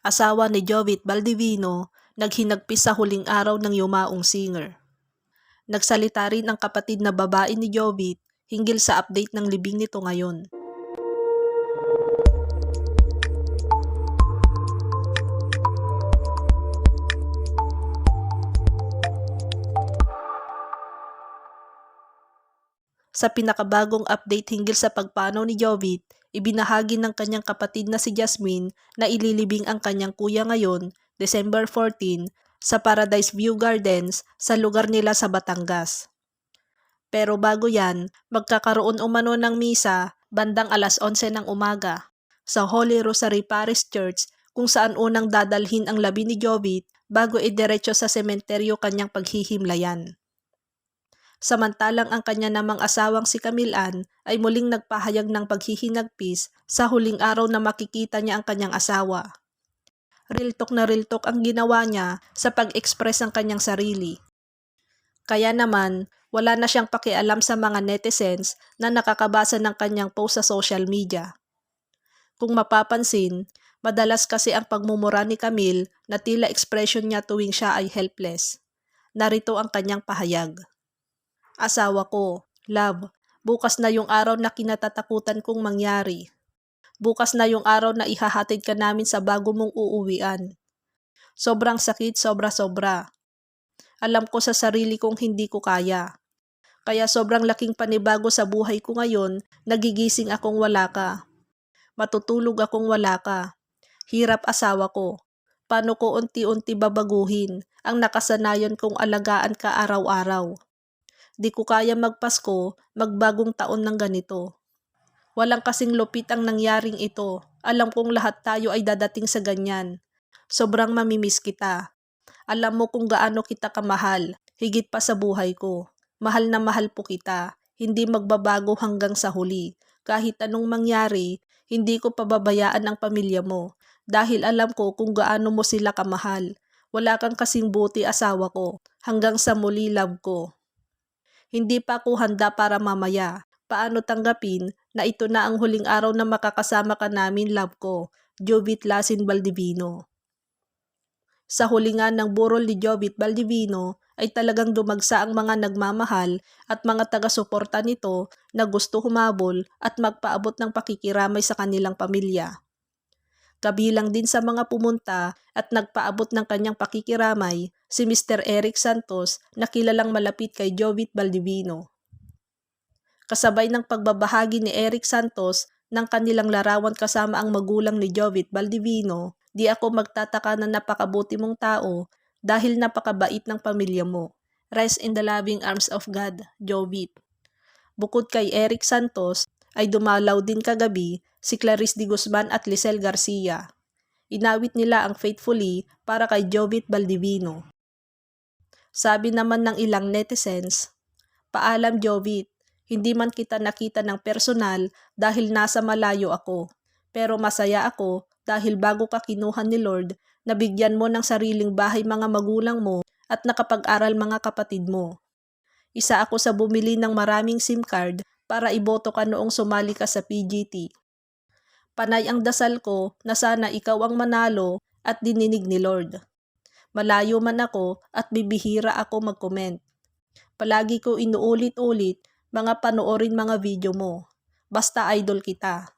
asawa ni Jovit Baldivino, naghinagpis sa huling araw ng yumaong singer. Nagsalita rin ang kapatid na babae ni Jovit hinggil sa update ng libing nito ngayon. Sa pinakabagong update hinggil sa pagpanaw ni Jovit, ibinahagi ng kanyang kapatid na si Jasmine na ililibing ang kanyang kuya ngayon, December 14, sa Paradise View Gardens sa lugar nila sa Batangas. Pero bago yan, magkakaroon umano ng misa bandang alas 11 ng umaga sa Holy Rosary Parish Church kung saan unang dadalhin ang labi ni Jovit bago idiretso sa sementeryo kanyang paghihimlayan. Samantalang ang kanya namang asawang si Camilan ay muling nagpahayag ng paghihinagpis sa huling araw na makikita niya ang kanyang asawa. Real talk na real talk ang ginawa niya sa pag-express ng kanyang sarili. Kaya naman, wala na siyang pakialam sa mga netizens na nakakabasa ng kanyang post sa social media. Kung mapapansin, madalas kasi ang pagmumura ni Camille na tila expression niya tuwing siya ay helpless. Narito ang kanyang pahayag. Asawa ko, love, bukas na yung araw na kinatatakutan kong mangyari. Bukas na yung araw na ihahatid ka namin sa bago mong uuwian. Sobrang sakit, sobra-sobra. Alam ko sa sarili kong hindi ko kaya. Kaya sobrang laking panibago sa buhay ko ngayon, nagigising akong wala ka. Matutulog akong wala ka. Hirap asawa ko. Paano ko unti-unti babaguhin ang nakasanayan kong alagaan ka araw-araw? Di ko kaya magpasko, magbagong taon ng ganito. Walang kasing lupit ang nangyaring ito. Alam kong lahat tayo ay dadating sa ganyan. Sobrang mamimiss kita. Alam mo kung gaano kita kamahal, higit pa sa buhay ko. Mahal na mahal po kita. Hindi magbabago hanggang sa huli. Kahit anong mangyari, hindi ko pababayaan ang pamilya mo. Dahil alam ko kung gaano mo sila kamahal. Wala kang kasing buti asawa ko. Hanggang sa muli love ko. Hindi pa ako handa para mamaya. Paano tanggapin na ito na ang huling araw na makakasama ka namin, love ko, Jovit Lasin Baldivino. Sa hulingan ng burol ni Jovit Baldivino ay talagang dumagsa ang mga nagmamahal at mga taga-suporta nito na gusto humabol at magpaabot ng pakikiramay sa kanilang pamilya. Kabilang din sa mga pumunta at nagpaabot ng kanyang pakikiramay si Mr. Eric Santos na kilalang malapit kay Jovit Baldivino. Kasabay ng pagbabahagi ni Eric Santos ng kanilang larawan kasama ang magulang ni Jovit Baldivino, di ako magtataka na napakabuti mong tao dahil napakabait ng pamilya mo. Rest in the loving arms of God, Jovit. Bukod kay Eric Santos, ay dumalaw din kagabi si Clarice de Guzman at Lisel Garcia. Inawit nila ang Faithfully para kay Jovit Baldivino. Sabi naman ng ilang netizens, Paalam Jovit, hindi man kita nakita ng personal dahil nasa malayo ako. Pero masaya ako dahil bago ka kinuha ni Lord, nabigyan mo ng sariling bahay mga magulang mo at nakapag-aral mga kapatid mo. Isa ako sa bumili ng maraming SIM card para iboto ka noong sumali ka sa PGT. Panay ang dasal ko na sana ikaw ang manalo at dininig ni Lord. Malayo man ako at bibihira ako mag-comment. Palagi ko inuulit-ulit mga panoorin mga video mo. Basta idol kita.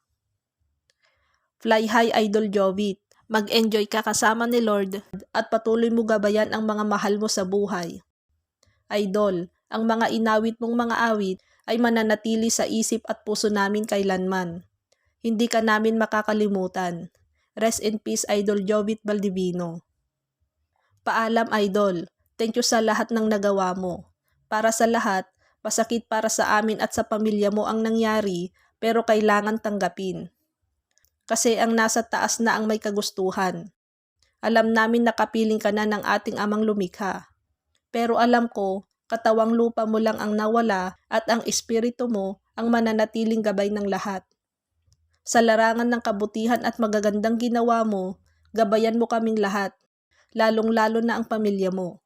Fly high idol Jovit. Mag-enjoy ka kasama ni Lord at patuloy mo gabayan ang mga mahal mo sa buhay. Idol, ang mga inawit mong mga awit ay mananatili sa isip at puso namin kailanman. Hindi ka namin makakalimutan. Rest in peace, Idol Jovit Baldivino. Paalam, Idol. Thank you sa lahat ng nagawa mo. Para sa lahat, pasakit para sa amin at sa pamilya mo ang nangyari, pero kailangan tanggapin. Kasi ang nasa taas na ang may kagustuhan. Alam namin na kapiling ka na ng ating amang lumikha. Pero alam ko, katawang lupa mo lang ang nawala at ang espiritu mo ang mananatiling gabay ng lahat. Sa larangan ng kabutihan at magagandang ginawa mo, gabayan mo kaming lahat, lalong-lalo na ang pamilya mo.